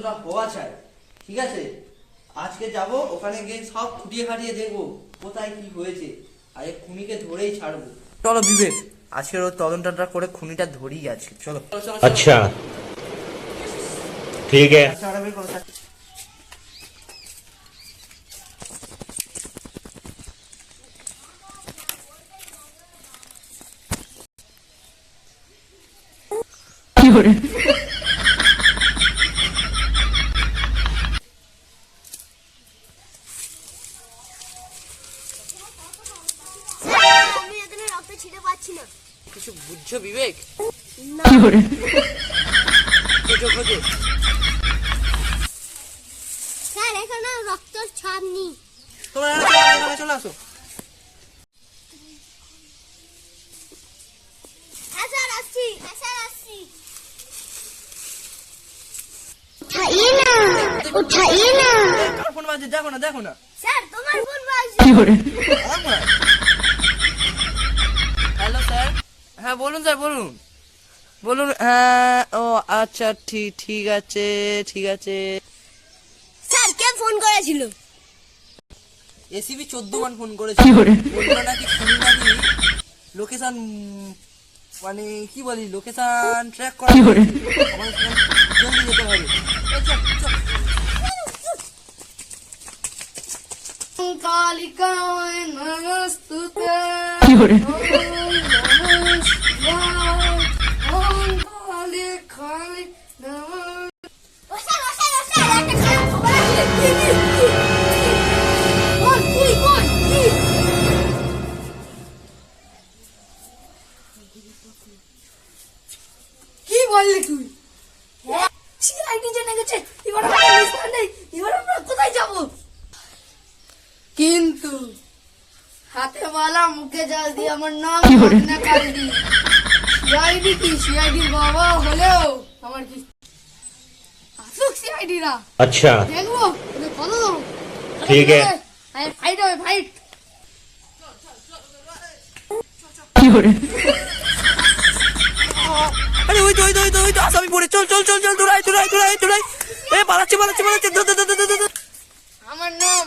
যতটা হওয়া চায় ঠিক আছে? আজকে যাব ওখানে গিয়ে সব খুঁটিয়ে খাটিয়ে দেখব কোথায় কি হয়েছে আর এই খুনিকে ধরেই ছাড়বো। চলো বিবেক আজকের ওর তদন্তটা করে খুনিটা ধরি আজকে চলো। আচ্ছা। ঠিক আছে। আচ্ছা, llore. পাচ্ছি না। কিছু বুঝছ বিবেক? না। খোঁজো খোঁজো স্যার এখানে রক্ত ছাপ নেই। তোমরা এখানে চলে আসো, হ্যাঁ হ্যাঁ না ফোন দেখো না দেখো না। স্যার তোমার ফোন বাজছে হ্যালো স্যার হ্যাঁ বলুন স্যার বলুন। বলুন হ্যাঁ ও আচ্ছা ঠিক ঠিক আছে ঠিক আছে। স্যার কে ফোন করেছিল? এসিবি চোদ্দ মান ফোন করেছে। বলল নাকি খুনি নাকি লোকেশন মানে কি বলি লোকেশন ট্র্যাক করা সেখানে জলদি যেতে হবে। কালিকায় নমস্তুতে কি বললি তুই? সিআইডি জেনে গেছে। এবার আমরা নেই। এবার আমরা কোথায় যাব? কিন্তু হাতে মালা মুখে জল দিয়ে আমার নাম না কালদি সিআইডি কি? সিআইডির বাবা হলেও আমার কি আসুক সিআইডিরা अच्छा দেখবো ওদের কত দেবো ঠিক আছে। ফাইট হবে ফাইট আরে ওই তো ওই তো ওই তো ওই তো আসামি পড়ে চল চল চল চল দৌড়াই দৌড়াই দৌড়াই দৌড়াই এ পালাচ্ছে পালাচ্ছে পালাচ্ছে দৌড়, দৌড়, দৌড়, দৌড়, দৌড়। আমার নাম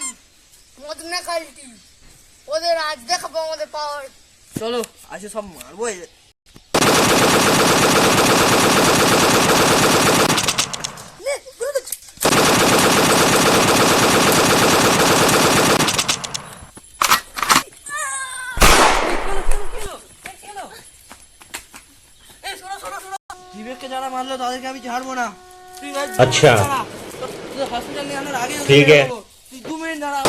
মদনা কালটি ওদের আজ দেখাবো আমাদের পাওয়ার চলো আসে সব মারবো বিবেককে যারা মারলো তাদেরকে আমি ছাড়বো না। আচ্ছা। হসপিটাল নিয়ে আনার আগে ঠিক আছে। তুই দু মিনিট দাঁড়া।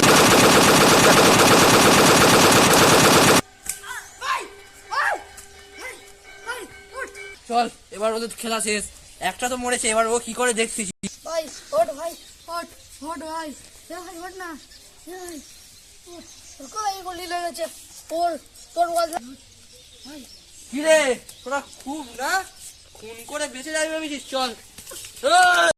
চল এবার ওদের খেলা শেষ। একটা তো মরেছে এবার ও কি করে দেখতেছি ভাই হট ভাই হট হট ভাই। এ ভাই হট না। ভাই কোথায় গলি লেগেছে। ওর তোর ওয়াজ- কিরে তোরা খুব না? খুন করে বেঁচে যাবে ভেবেছিস চল!